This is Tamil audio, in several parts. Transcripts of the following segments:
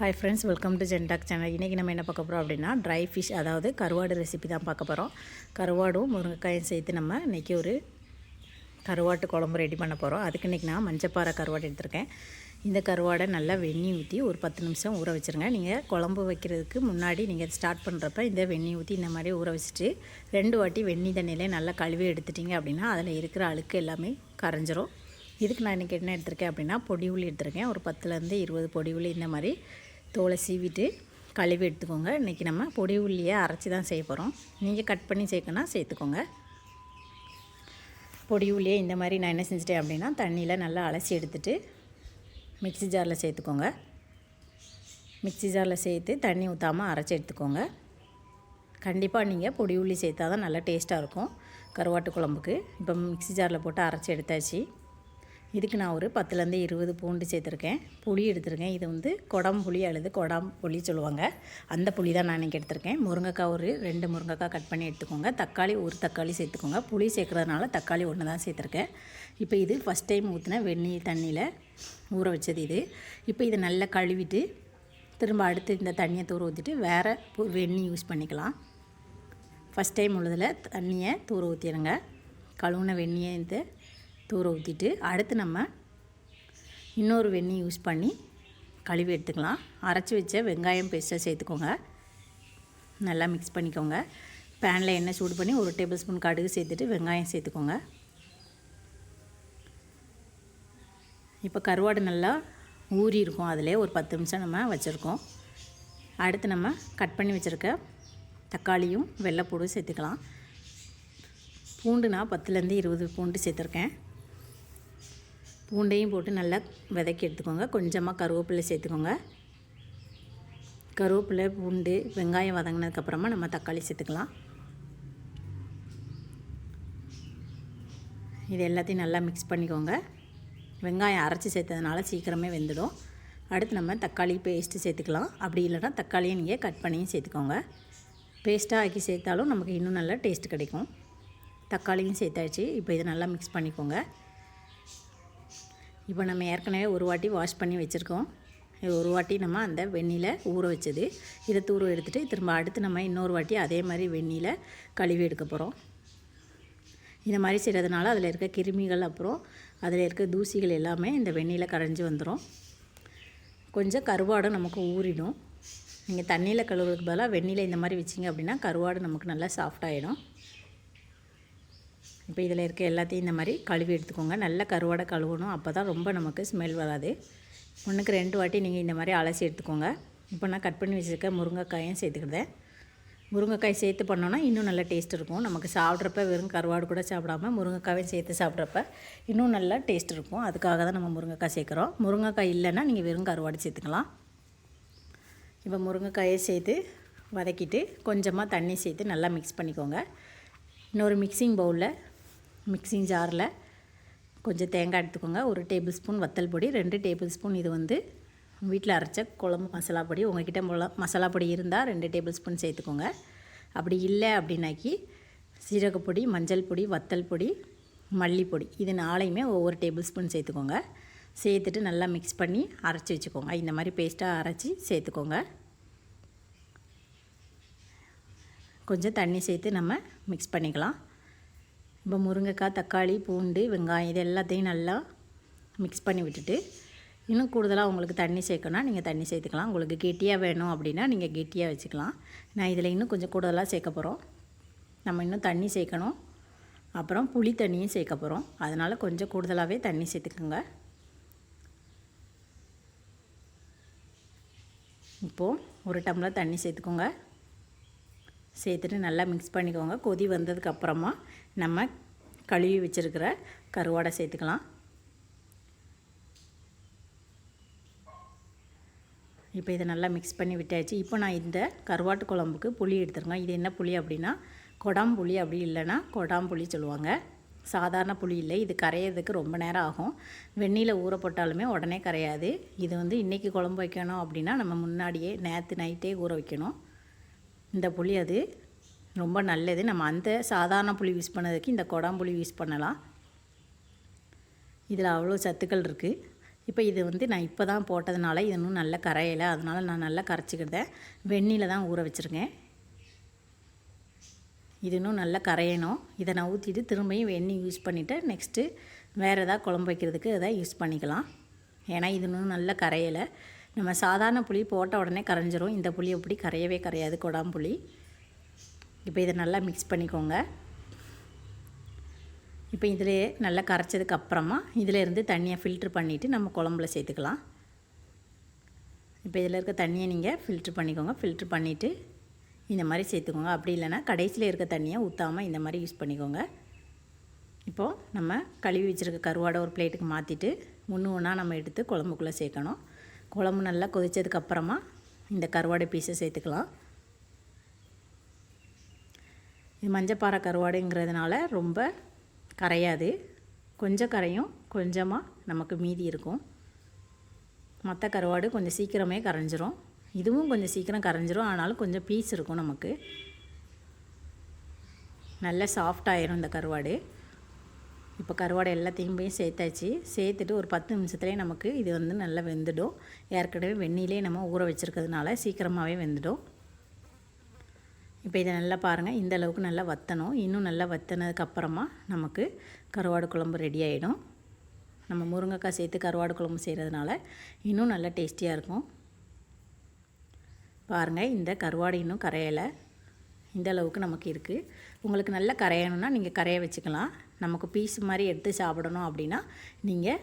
Hi friends welcome to Gentalk channel இன்றைக்கி நம்ம என்ன பார்க்க போகிறோம் அப்படின்னா ட்ரை ஃபிஷ் அதாவது கருவாடு ரெசிபி தான் பார்க்க போகிறோம் கருவாடும் முருங்கைக்காயும் சேர்த்து நம்ம இன்றைக்கி ஒரு கருவாட்டு குழம்பு ரெடி பண்ண போகிறோம் அதுக்கு இன்றைக்கி நான் மஞ்சப்பாறை கருவாடு எடுத்திருக்கேன். இந்த கருவாடை நல்லா வெந்நி ஊற்றி ஒரு பத்து நிமிஷம் ஊற வச்சுருங்க. நீங்கள் குழம்பு வைக்கிறதுக்கு முன்னாடி நீங்கள் ஸ்டார்ட் பண்ணுறப்ப இந்த வெந்நி ஊற்றி இந்த மாதிரி ஊற வச்சுட்டு ரெண்டு வாட்டி வெந்நி தண்ணியிலே நல்லா கழுவி எடுத்துட்டிங்க அப்படின்னா அதில் இருக்கிற அழுக்கு எல்லாமே கரைஞ்சிரும். இதுக்கு நான் இன்றைக்கி என்ன எடுத்திருக்கேன் அப்படின்னா பொடி உள்ளி எடுத்திருக்கேன். ஒரு பத்துலேருந்து இருபது பொடி உள்ளி இந்த மாதிரி தோலை சீவிட்டு கழுவி எடுத்துக்கோங்க. இன்றைக்கி நம்ம பொடி உள்ளியை அரைச்சி தான் செய்ய போகிறோம் நீங்கள் கட் பண்ணி சேர்க்கணும் சேர்த்துக்கோங்க. பொடி உள்ளியை இந்த மாதிரி நான் என்ன செஞ்சிட்டேன் அப்படின்னா தண்ணியில் நல்லா அலசி எடுத்துட்டு மிக்ஸி ஜாரில் சேர்த்துக்கோங்க. மிக்ஸி ஜாரில் சேர்த்து தண்ணி ஊற்றாமல் அரைச்சி எடுத்துக்கோங்க. கண்டிப்பாக நீங்கள் பொடி உள்ளி சேர்த்தா தான் நல்லா டேஸ்ட்டாக இருக்கும். கருவாட்டு குழம்புக்கு. இப்போ மிக்ஸி ஜாரில் போட்டு அரைச்சி எடுத்தாச்சு. இதுக்கு நான் ஒரு பத்துலேருந்து இருபது பூண்டு சேர்த்துருக்கேன். புளி எடுத்திருக்கேன். இது வந்து கொடம் புளி அல்லது கொடாம் புளி சொல்லுவாங்க. அந்த புளி தான் நான் இன்றைக்கி எடுத்திருக்கேன். முருங்கைக்காய் ஒரு ரெண்டு முருங்கைக்காய் கட் பண்ணி எடுத்துக்கோங்க. தக்காளி ஒரு தக்காளி சேர்த்துக்கோங்க. புளி சேர்க்குறதுனால தக்காளி ஒன்று தான் சேர்த்துருக்கேன். இப்போ இது ஃபஸ்ட் டைம் ஊற்றின வெந்நீர் தண்ணியில் ஊற வச்சது இது. இப்போ இதை நல்லா கழுவிட்டு திரும்ப அடுத்து இந்த தண்ணியை தூர ஊற்றிட்டு வேறு வெந்நி யூஸ் பண்ணிக்கலாம். ஃபஸ்ட் டைம் உள்ளதில் தண்ணியை தூர ஊற்றிடுங்க கழுவுன வெந்நியை இந்த தூர ஊற்றிட்டு அடுத்து நம்ம இன்னொரு வெண்ணெய் யூஸ் பண்ணி கழுவி எடுத்துக்கலாம். அரைச்சி வச்ச வெங்காயம் பேஸ்ட்டை சேர்த்துக்கோங்க. நல்லா மிக்ஸ் பண்ணிக்கோங்க. பேனில் எண்ணெய் சூடு பண்ணி ஒரு டேபிள் ஸ்பூன் கடுகு சேர்த்துட்டு வெங்காயம் சேர்த்துக்கோங்க. இப்போ கருவாடு நல்லா ஊறி இருக்கும். அதிலே ஒரு பத்து நிமிஷம் நம்ம வச்சுருக்கோம். அடுத்து நம்ம கட் பண்ணி வச்சுருக்க தக்காளியும் வெள்ளைப்பூடும் சேர்த்துக்கலாம். பூண்டு நான் பத்துலேருந்து இருபது பூண்டு சேர்த்துருக்கேன். பூண்டையும் போட்டு நல்லா விதைக்கி எடுத்துக்கோங்க. கொஞ்சமாக கருவேப்பிலை சேர்த்துக்கோங்க. கருவேப்பிலை பூண்டு வெங்காயம் வதங்கினதுக்கப்புறமா நம்ம தக்காளி சேர்த்துக்கலாம். இது எல்லாத்தையும் நல்லா மிக்ஸ் பண்ணிக்கோங்க. வெங்காயம் அரைச்சி சேர்த்ததுனால சீக்கிரமே வெந்துடும். அடுத்து நம்ம தக்காளி பேஸ்ட்டு சேர்த்துக்கலாம். அப்படி இல்லைனா தக்காளியை நீங்கள் கட் பண்ணியும் சேர்த்துக்கோங்க. பேஸ்ட்டாக ஆக்கி சேர்த்தாலும் நமக்கு இன்னும் நல்லா டேஸ்ட் கிடைக்கும். தக்காளியும் சேர்த்தாச்சு. இப்போ இதை நல்லா மிக்ஸ் பண்ணிக்கோங்க. இப்போ நம்ம ஏற்கனவே ஒரு வாட்டி வாஷ் பண்ணி வச்சுருக்கோம். ஒரு வாட்டி நம்ம அந்த வெந்நியில் ஊற வச்சது. இதை தூர எடுத்துகிட்டு திரும்ப அடுத்து நம்ம இன்னொரு வாட்டி அதே மாதிரி வெந்நியில் கழுவி எடுக்க போகிறோம் இந்த மாதிரி செய்கிறதுனால அதில் இருக்க கிருமிகள் அப்புறம் அதில் இருக்க தூசிகள் எல்லாமே இந்த வெந்நியில் கரைஞ்சி வந்துடும் கொஞ்சம் கருவாடும் நமக்கு ஊறிடும். நீங்கள் தண்ணியில் கழுவுறதுக்கு பதிலாக வெந்நியில் இந்த மாதிரி வச்சிங்க அப்படின்னா கருவாடு நமக்கு நல்லா சாஃப்டாகிடும் இப்போ இதில் இருக்க எல்லாத்தையும் இந்த மாதிரி கழுவி எடுத்துக்கோங்க. நல்ல கருவாடை கழுவணும். அப்போ தான் ரொம்ப நமக்கு ஸ்மெல் வராது. ஒன்றுக்கு ரெண்டு வாட்டி நீங்கள் இந்த மாதிரி அலசி எடுத்துக்கோங்க. இப்போ நான் கட் பண்ணி வச்சுருக்க முருங்கைக்காயும் சேர்த்துக்கிட்டேன் முருங்கைக்காய் சேர்த்து பண்ணோன்னா இன்னும் நல்ல டேஸ்ட் இருக்கும். நமக்கு சாப்பிட்றப்ப வெறும் கருவாடு கூட சாப்பிடாம முருங்கைக்காயும் சேர்த்து சாப்பிட்றப்ப இன்னும் நல்லா டேஸ்ட் இருக்கும். அதுக்காக தான் நம்ம முருங்கைக்காய் சேர்க்குறோம். முருங்கைக்காய் இல்லைன்னா நீங்கள் வெறும் கருவாடு சேர்த்துக்கலாம். இப்போ முருங்கைக்காயை சேர்த்து வதக்கிட்டு கொஞ்சமாக தண்ணி சேர்த்து நல்லா மிக்ஸ் பண்ணிக்கோங்க. இன்னொரு மிக்சிங் பவுலில் மிக்சிங் ஜாரில் கொஞ்சம் தேங்காய் எடுத்துக்கோங்க. ஒரு டேபிள் ஸ்பூன் வத்தல் பொடி ரெண்டு டேபிள் ஸ்பூன் இது வந்து வீட்டில் அரைச்ச குழம்பு மசாலா பொடி. உங்கள்கிட்ட மொள மசாலா பொடி இருந்தால் ரெண்டு டேபிள் ஸ்பூன் சேர்த்துக்கோங்க. அப்படி இல்லை அப்படின்னாக்கி சீரகப்பொடி மஞ்சள் பொடி வத்தல் பொடி மல்லிப்பொடி இது நாளையுமே ஒவ்வொரு டேபிள் ஸ்பூன் சேர்த்துக்கோங்க. சேர்த்துட்டு நல்லா மிக்ஸ் பண்ணி அரைச்சி வச்சுக்கோங்க. இந்த மாதிரி பேஸ்ட்டாக அரைச்சி சேர்த்துக்கோங்க. கொஞ்சம் தண்ணி சேர்த்து நம்ம மிக்ஸ் பண்ணிக்கலாம். இப்போ முருங்கைக்காய் தக்காளி பூண்டு வெங்காயம் இது எல்லாத்தையும் நல்லா மிக்ஸ் பண்ணி விட்டுட்டு இன்னும் கூடுதலாக உங்களுக்கு தண்ணி சேர்க்கணும் நீங்கள் தண்ணி சேர்த்துக்கலாம். உங்களுக்கு கெட்டியாக வேணும் அப்படின்னா நீங்கள் கெட்டியாக வச்சுக்கலாம். நான் இதில் இன்னும் கொஞ்சம் கூடுதலாக சேர்க்க போகிறோம் நம்ம இன்னும் தண்ணி சேர்க்கணும். அப்புறம் புளி தண்ணியும் சேர்க்க போகிறோம் அதனால் கொஞ்சம் கூடுதலாகவே தண்ணி சேர்த்துக்கோங்க. இப்போது ஒரு டம்ளர் தண்ணி சேர்த்துக்கோங்க. சேர்த்துட்டு நல்லா மிக்ஸ் பண்ணிக்கோங்க. கொதி வந்ததுக்கப்புறமா நம்ம கழுவி வச்சுருக்கிற கருவாடை சேர்த்துக்கலாம். இப்போ இதை நல்லா மிக்ஸ் பண்ணி விட்டாச்சு. இப்போ நான் இந்த கருவாட்டு குழம்புக்கு புளி எடுத்துருக்கேன் இது என்ன புளி அப்படின்னா கொடாம்புளி அப்படி இல்லைன்னா கொடாம்புளி சொல்லுவாங்க. சாதாரண புளி இல்லை. இது கரையிறதுக்கு ரொம்ப நேரம் ஆகும். வெந்நியில் ஊற போட்டாலுமே உடனே கரையாது. இது வந்து இன்றைக்கி குழம்பு வைக்கணும் அப்படின்னா நம்ம முன்னாடியே நேற்று நைட்டே ஊற வைக்கணும். இந்த புளி அது ரொம்ப நல்லது. நம்ம அந்த சாதாரண புளி யூஸ் பண்ணதுக்கு இந்த கொடாம்புளி யூஸ் பண்ணலாம். இதில் அவ்வளோ சத்துக்கள் இருக்குது இப்போ இது வந்து நான் இப்போ தான் போட்டதுனால இது இன்னும் நல்லா கரையலை. அதனால் நான் நல்லா கரைச்சிக்கிட்டேன். வெந்நியில் தான் ஊற வச்சுருக்கேன். இது இன்னும் நல்லா கரையணும். இதை நான் ஊற்றிட்டு திரும்பியும் வெந்நீர் யூஸ் பண்ணிவிட்டு நெக்ஸ்ட்டு வேறு எதாவது குழம்பு வைக்கிறதுக்கு எதாவது யூஸ் பண்ணிக்கலாம். ஏன்னா இது இன்னும் நல்லா கரையலை. நம்ம சாதாரண புளி போட்ட உடனே கரைஞ்சிரும். இந்த புளி அப்படி கரையவே கரையாது கொடாம்புளி இப்போ இதை நல்லா மிக்ஸ் பண்ணிக்கோங்க. இப்போ இதிலே நல்லா கரைச்சதுக்கு அப்புறமா இதிலேருந்து தண்ணியை ஃபில்ட்ரு பண்ணிவிட்டு நம்ம குழம்புல சேர்த்துக்கலாம். இப்போ இதில் இருக்க தண்ணியை நீங்கள் ஃபில்ட்ரு பண்ணிக்கோங்க. ஃபில்ட்ரு பண்ணிவிட்டு இந்த மாதிரி சேர்த்துக்கோங்க. அப்படி இல்லைன்னா கடைசியில் இருக்க தண்ணியை ஊற்றாமல் இந்த மாதிரி யூஸ் பண்ணிக்கோங்க. இப்போது நம்ம கழுவி வச்சுருக்க கருவாடை ஒரு பிளேட்டுக்கு மாற்றிட்டு ஒன்று ஒன்றா நம்ம எடுத்து குழம்புக்குள்ளே சேர்க்கணும். குழம்பு நல்லா கொதித்ததுக்கப்புறமா இந்த கருவாடை பீஸை சேர்த்துக்கலாம். இது மஞ்சப்பாறை கருவாடுங்கிறதுனால ரொம்ப கரையாது. கொஞ்சம் கரையும் கொஞ்சமாக நமக்கு மீதி இருக்கும். மற்ற கருவாடு கொஞ்சம் சீக்கிரமே கரைஞ்சிரும். இதுவும் கொஞ்சம் சீக்கிரம் கரைஞ்சிரும். ஆனாலும் கொஞ்சம் பீஸ் இருக்கும் நமக்கு. நல்ல சாஃப்டாயிரும் இந்த கருவாடு. இப்போ கருவாடை எல்லாத்தையும் போய் சேர்த்தாச்சு. சேர்த்துட்டு ஒரு பத்து நிமிஷத்துலேயே நமக்கு இது வந்து நல்லா வெந்துடும். ஏற்கனவே வெந்நிலே நம்ம ஊற வச்சுருக்கிறதுனால சீக்கிரமாகவே வெந்துடும். இப்போ இதை நல்லா பாருங்கள் இந்த அளவுக்கு நல்லா வற்றணும் இன்னும் நல்லா வற்றினதுக்கப்புறமா நமக்கு கருவாடு குழம்பு ரெடி ஆகிடும் நம்ம முருங்கைக்காய் சேர்த்து கருவாடு குழம்பு செய்கிறதுனால இன்னும் நல்லா டேஸ்டியாக இருக்கும். பாருங்கள் இந்த கருவாடு இன்னும் கரையலை. இந்த அளவுக்கு நமக்கு இருக்குது உங்களுக்கு நல்லா கரையணும்னா நீங்கள் கரைய வச்சுக்கலாம். நமக்கு பீஸ் மாதிரி எடுத்து சாப்பிடணும் அப்படின்னா நீங்கள்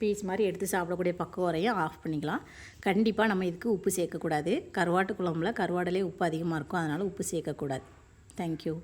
பீஸ் மாதிரி எடுத்து சாப்பிடக்கூடிய பக்குவம் வரையும் ஆஃப் பண்ணிக்கலாம். கண்டிப்பாக நம்ம இதுக்கு உப்பு சேர்க்கக்கூடாது. கருவாட்டு குழம்புல கருவாடலே உப்பு அதிகமாக இருக்கும். அதனால் உப்பு சேர்க்கக்கூடாது. தேங்க்யூ